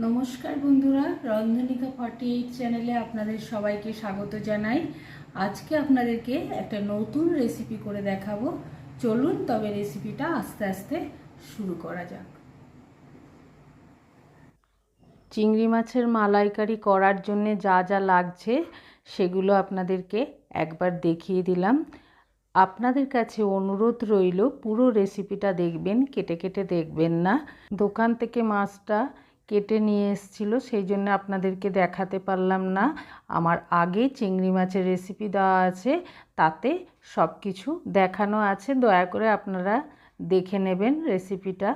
নমস্কার বন্ধুরা, রন্ধনিকা forty eight চ্যানেলে আপনাদের সবাইকে স্বাগত জানাই। আজকে আপনাদেরকে একটা নতুন রেসিপি করে দেখাবো। চলুন তবে রেসিপিটা আস্তে আস্তে শুরু করা যাক। চিংড়ি মাছের মালাইকারি করার জন্য যা যা লাগছে, সেগুলো আপনাদেরকে একবার দেখিয়ে দিলাম। আপনাদের কাছে অনুরোধ রইল, পুরো রেসিপিটা দেখবেন, কেটে কেটে দেখবেন না। দোকান থেকে মাছটা কেটে নিয়ে এসেছিল, সেই জন্য আপনাদেরকে দেখাতে পারলাম না। আমার আগে চিংড়ি মাছের রেসিপি দেওয়া আছে, তাতে সব কিছু দেখানো আছে। দয়া করে আপনারা দেখে নেবেন রেসিপিটা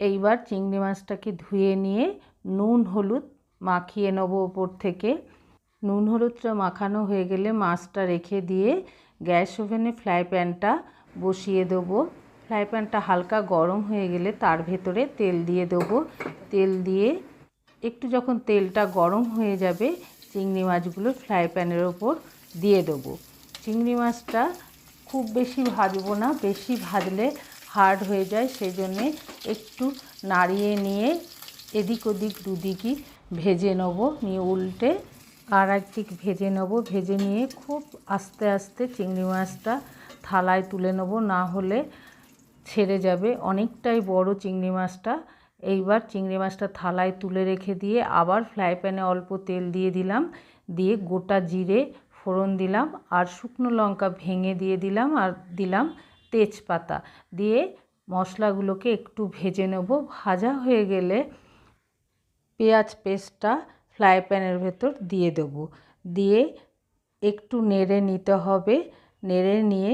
এইবার চিংড়ি মাছটাকে ধুয়ে নিয়ে নুন, হলুদ মাখিয়ে নেব ওপর থেকে। নুন, হলুদটা মাখানো হয়ে গেলে মাছটা রেখে দিয়ে গ্যাস ওভেনে ফ্রাই প্যানটা বসিয়ে দেবো। ফ্রাই প্যানটা হালকা গরম হয়ে গেলে তার ভেতরে তেল দিয়ে দেবো। তেল দিয়ে একটু যখন তেলটা গরম হয়ে যাবে, চিংড়ি মাছগুলো ফ্রাই প্যানের ওপর দিয়ে দেবো। চিংড়ি মাছটা খুব বেশি ভাজবো না, বেশি ভাজলে হার্ড হয়ে যায় সেই জন্যে একটু নাড়িয়ে নিয়ে এদিক ওদিক দুদিকই ভেজে নেব, নিয়ে উল্টে আর একদিক ভেজে নেব। ভেজে নিয়ে খুব আস্তে আস্তে চিংড়ি মাছটা থালায় তুলে নেব, না হলে ছেড়ে যাবে। অনেকটাই বড় চিংড়ি মাছটা। এইবার চিংড়ি মাছটা থালায় তুলে রেখে দিয়ে আবার ফ্রাই প্যানে অল্প তেল দিয়ে দিলাম। দিয়ে গোটা জিরে ফোড়ন দিলাম আর শুকনো লঙ্কা ভেঙে দিয়ে দিলাম আর দিলাম তেজপাতা। দিয়ে মশলাগুলোকে একটু ভেজে নেব। ভাজা হয়ে গেলে পেঁয়াজ পেস্টটা ফ্রাই প্যানের ভেতর দিয়ে দেবো। দিয়ে একটু নেড়ে নিতে হবে। নেড়ে নিয়ে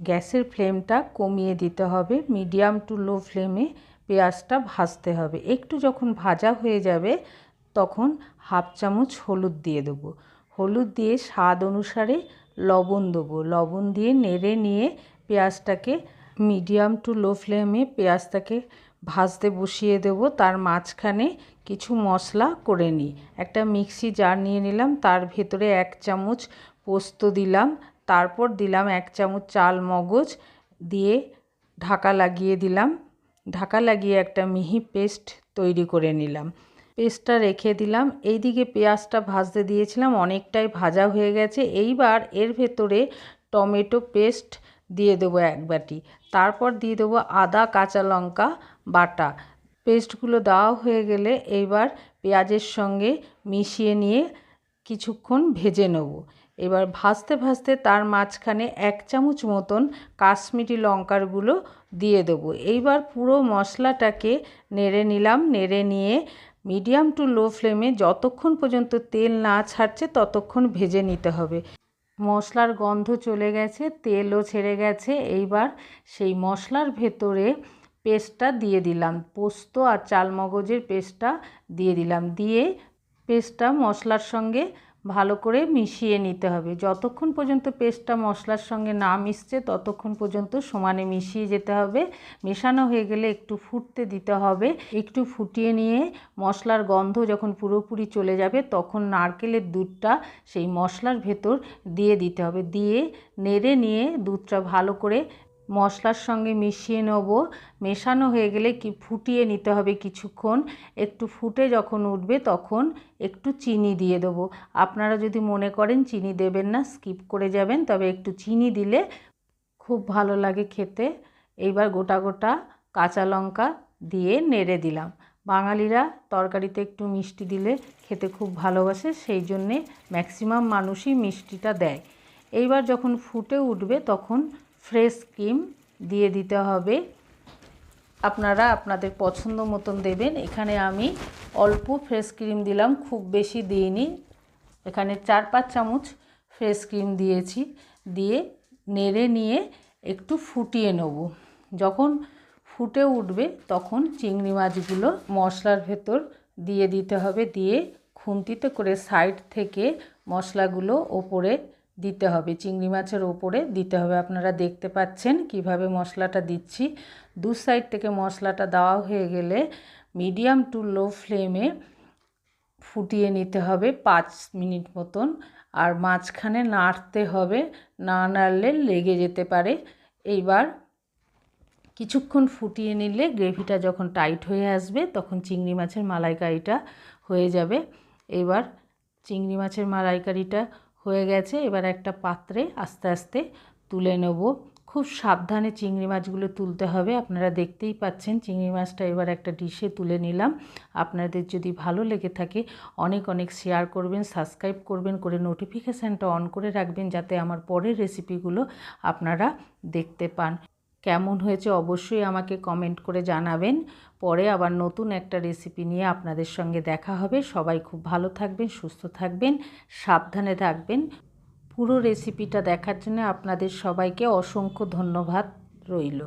গ্যাসের ফ্লেমটা কমিয়ে দিতে হবে, মিডিয়াম টু লো ফ্লেমে পেঁয়াজটা ভাজতে হবে। একটু যখন ভাজা হয়ে যাবে, তখন হাফ চামচ হলুদ দিয়ে দেবো। হলুদ দিয়ে স্বাদ অনুসারে লবণ দেবো। লবণ দিয়ে নেড়ে নিয়ে পেঁয়াজটাকে মিডিয়াম টু লো ফ্লেমে পেঁয়াজটাকে ভাজতে বসিয়ে দেব। তার মাঝখানে কিছু মশলা করে নিই। একটা মিক্সি জার নিয়ে নিলাম, তার ভেতরে এক চামচ পোস্ত দিলাম তারপর দিলাম এক চামচ চাল মগজ দিয়ে ঢাকা লাগিয়ে দিলাম। ঢাকা লাগিয়ে একটা মিহি পেস্ট তৈরি করে নিলাম। পেস্টটা রেখে দিলাম। এইদিকে পেঁয়াজটা ভাজতে দিয়েছিলাম, অনেকটাই ভাজা হয়ে গেছে। এইবার এর ভেতরে টমেটো পেস্ট দিয়ে দেবো এক বাটি। তারপর দিয়ে দেবো আদা, কাঁচা লঙ্কা বাটা। পেস্টগুলো দেওয়া হয়ে গেলে এইবার পেঁয়াজের সঙ্গে মিশিয়ে নিয়ে কিছুক্ষণ ভেজে নেব। এবার ভাজতে ভাজতে তার মাঝখানে এক চামচ মতন কাশ্মীরি লঙ্কার গুঁড়ো দিয়ে দেবো। এইবার পুরো মশলাটাকে নেড়ে নিলাম, নেড়ে নিয়ে মিডিয়াম টু লো ফ্লেমে যতক্ষণ পর্যন্ত তেল না ছাড়ছে ততক্ষণ ভেজে নিতে হবে। মশলার গন্ধ চলে গেছে, তেলও ছেড়ে গেছে। এইবার সেই মশলার ভেতরে পেস্টটা দিয়ে দিলাম, পোস্ত আর চালমগজের পেস্টটা দিয়ে দিলাম। দিয়ে পেস্টটা মশলার সঙ্গে ভালো করে মিশিয়ে নিতে হবে। যতক্ষণ পর্যন্ত পেস্টটা মশলার সঙ্গে না মিশছে, ততক্ষণ পর্যন্ত সমানে মিশিয়ে যেতে হবে। মেশানো হয়ে গেলে একটু ফুটতে দিতে হবে। একটু ফুটিয়ে নিয়ে মশলার গন্ধ যখন পুরোপুরি চলে যাবে, তখন নারকেলের দুধটা সেই মশলার ভেতর দিয়ে দিতে হবে। দিয়ে নেড়ে নিয়ে দুধটা ভালো করে মশলার সঙ্গে মিশিয়ে নেব। মেশানো হয়ে গেলে কি, ফুটিয়ে নিতে হবে কিছুক্ষণ। একটু ফুটে যখন উঠবে তখন একটু চিনি দিয়ে দেবো। আপনারা যদি মনে করেন চিনি দেবেন না, স্কিপ করে যাবেন, তবে একটু চিনি দিলে খুব ভালো লাগে খেতে। এইবার গোটা গোটা কাঁচা লঙ্কা দিয়ে নেড়ে দিলাম। বাঙালিরা তরকারিতে একটু মিষ্টি দিলে খেতে খুব ভালোবাসে, সেই জন্যে ম্যাক্সিমাম মানুষই মিষ্টিটা দেয়। এইবার যখন ফুটে উঠবে তখন ফ্রেশ ক্রিম দিয়ে দিতে হবে। আপনারা আপনাদের পছন্দ মতন দেবেন। এখানে আমি অল্প ফ্রেশ ক্রিম দিলাম, খুব বেশি দিইনি। এখানে চার পাঁচ চামচ ফ্রেশ ক্রিম দিয়েছি। দিয়ে নেড়ে নিয়ে একটু ফুটিয়ে নেব। যখন ফুটে উঠবে তখন চিংড়ি মাছগুলো মশলার ভেতর দিয়ে দিতে হবে। দিয়ে খুন্তিতে করে সাইড থেকে মশলাগুলো ওপরে দিতে হবে। চিংড়ি মাছের ওপরে দিতে হবে। আপনারা দেখতে পাচ্ছেন কীভাবে মশলাটা দিচ্ছি। দু সাইড থেকে মশলাটা দেওয়া হয়ে গেলে মিডিয়াম টু লো ফ্লেমে ফুটিয়ে নিতে হবে পাঁচ মিনিট মতন। আর মাঝখানে নাড়তে হবে। না নাড়লে লেগে যেতে পারে। এইবার কিছুক্ষণ ফুটিয়ে নিলে গ্রেভিটা যখন টাইট হয়ে আসবে তখন চিংড়ি মাছের মালাইকারিটা হয়ে যাবে। এবার চিংড়ি মাছের মালাইকারিটা হয়ে গেছে। এবার একটা পাত্রে আস্তে আস্তে তুলে নেব। খুব সাবধানে চিংড়ি মাছগুলো তুলতে হবে। আপনারা দেখতেই পাচ্ছেন চিংড়ি মাছটা এবার একটা ডিশে তুলে নিলাম। আপনাদের যদি ভালো লেগে থাকে, অনেক অনেক শেয়ার করবেন সাবস্ক্রাইব করবেন, করে নোটিফিকেশানটা অন করে রাখবেন, যাতে আমার পরের রেসিপিগুলো আপনারা দেখতে পান। কেমন হয়েছে অবশ্যই আমাকে কমেন্ট করে জানাবেন। পরে আবার নতুন একটা রেসিপি নিয়ে আপনাদের সঙ্গে দেখা হবে। সবাই খুব ভালো থাকবেন, সুস্থ থাকবেন, সাবধানে থাকবেন। পুরো রেসিপিটা দেখার জন্য আপনাদের সবাইকে অসংখ্য ধন্যবাদ রইল।